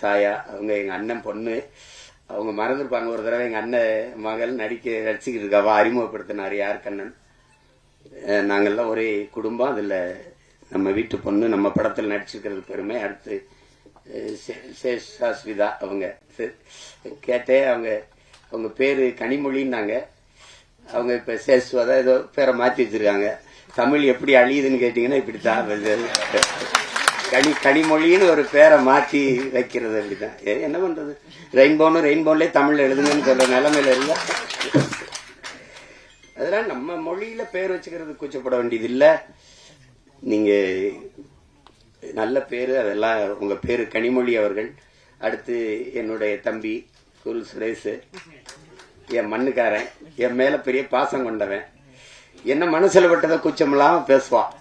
சாயா அவங்க எங்க அண்ணன் பொண்ணு. அவங்க மறந்துருப்பாங்க. ஒரு தடவை எங்க அண்ணன் மகள் நடிக்க நடிச்சுக்கிட்டு இருக்காவா அறிமுகப்படுத்தினார். யார் கண்ணன்? நாங்கள்லாம் ஒரே குடும்பம். அதில் நம்ம வீட்டு பொண்ணு நம்ம படத்தில் நடிச்சிருக்கிறது பெருமை. அடுத்து அஹ் சேஷாஸ்விதா அவங்க. கேட்டே அவங்க அவங்க பேர் கனிமொழின்னாங்க. அவங்க இப்போ சேஷ்வாதா ஏதோ பேரை மாற்றி வச்சிருக்காங்க. தமிழ் எப்படி அழியுதுன்னு கேட்டிங்கன்னா இப்படி தான் கனி கனிமொழின்னு ஒரு பேரை மாற்றி வைக்கிறது அப்படிதான். என்ன பண்றது? ரெயின்போன்னு ரெயின்போன்லயே தமிழ்ல எழுதுங்கன்னு சொல்ற நிலைமையில இருந்தா. அதெல்லாம் நம்ம மொழியில பேர் வச்சுக்கிறது கூச்சப்பட வேண்டியது இல்லை நீங்க நல்ல பேரு அதெல்லாம் உங்க பேரு கனிமொழி அவர்கள். அடுத்து என்னுடைய தம்பி குரு சுரேஷ். என் மண்ணுக்காரன். என் மேல பெரிய பாசம் கொண்டவன். என்ன மனசுல பட்டதை குச்சமில்லாம பேசுவான்.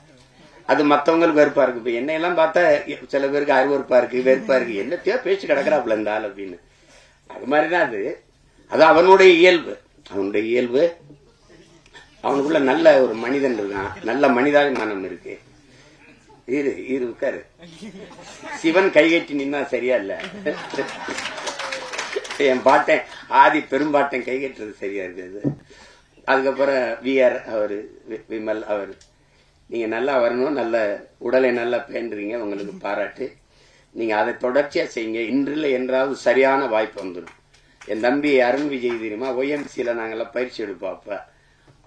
அது மத்தவங்களுக்கு வெறுப்பா இருக்கு. இப்ப என்னையெல்லாம் பார்த்தா சில பேருக்கு அருவறுப்பா இருக்கு வெறுப்பா இருக்கு. என்னத்தையோ பேச்சு கிடக்குறாப்புல இந்த ஆள் அப்படின்னு. அது மாதிரிதான் அது. அது அவனுடைய இயல்பு. அவனுடைய இயல்பு. அவனுக்குள்ள நல்ல ஒரு மனிதன் இருக்கான். நல்ல மனிதாபிமானம் இருக்கு. இரு இரு உட்காரு. சிவன் கைகட்டி நின்னா சரியா இல்ல? என் பாட்டேன் ஆதி பெரும்பாட்டன் கைகட்டுறது சரியா இருக்குது. அதுக்கப்புறம் விஆர் அவரு வி- விமல் அவர். நீங்கள் நல்லா வரணும் நல்ல உடலை நல்லா பேண்டுறீங்க உங்களுக்கு பாராட்டு. நீங்கள் அதை தொடர்ச்சியாக செய்யுங்க. இன்றில் என்றாவது சரியான வாய்ப்பு வந்துடும். என் தம்பி அருண் விஜய் தெரியுமா? ஒய்எம்சியில் நாங்கள்லாம் பயிற்சி எடுப்போம் அப்ப.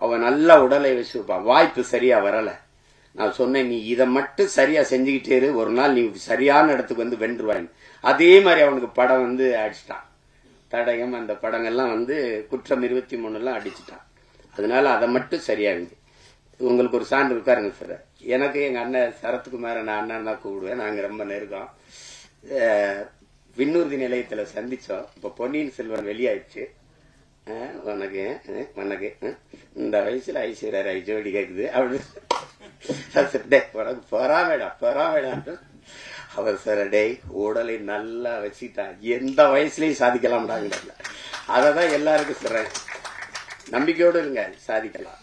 அவன் நல்லா உடலை வச்சுருப்பான் வாய்ப்பு சரியாக வரலை. நான் சொன்னேன் நீ இதை மட்டும் சரியாக செஞ்சுக்கிட்டே இரு. ஒரு நாள் நீ சரியான இடத்துக்கு வந்து வென்றுவாயின் அதே மாதிரி அவனுக்கு படம் வந்து அடிச்சிட்டான். தடயம் அந்த படங்கள்லாம் வந்து குற்றம் இருபத்தி மூணுலாம் அடிச்சிட்டான். அதனால அதை மட்டும் சரியாகுது உங்களுக்கு ஒரு சான்று இருக்காருங்க சார். எனக்கு எங்க அண்ணன் சரத்குமார் நான் அண்ணன் தான் கூப்பிடுவேன். நாங்க ரொம்ப நெருக்கம். விண்ணூர்தி நிலையத்துல சந்திச்சோம். இப்ப பொன்னியின் செல்வன் வெளியாயிடுச்சு. வணக்கம் உனக்கு உனக்கு இந்த வயசுல ஐஸ்வர்யா ராய் ஜோடி கேக்குது. அப்படின்னு டேய், உனக்கு பொறாமேடா பொறாமேடா அவர் சார் டேய் உடலை நல்லா வச்சுக்கிட்டான் எந்த வயசுலயும் சாதிக்கலாம்டாங்க. அதை தான் எல்லாருக்கும் சொல்றேன். நம்பிக்கையோடு இருங்க சாதிக்கலாம்.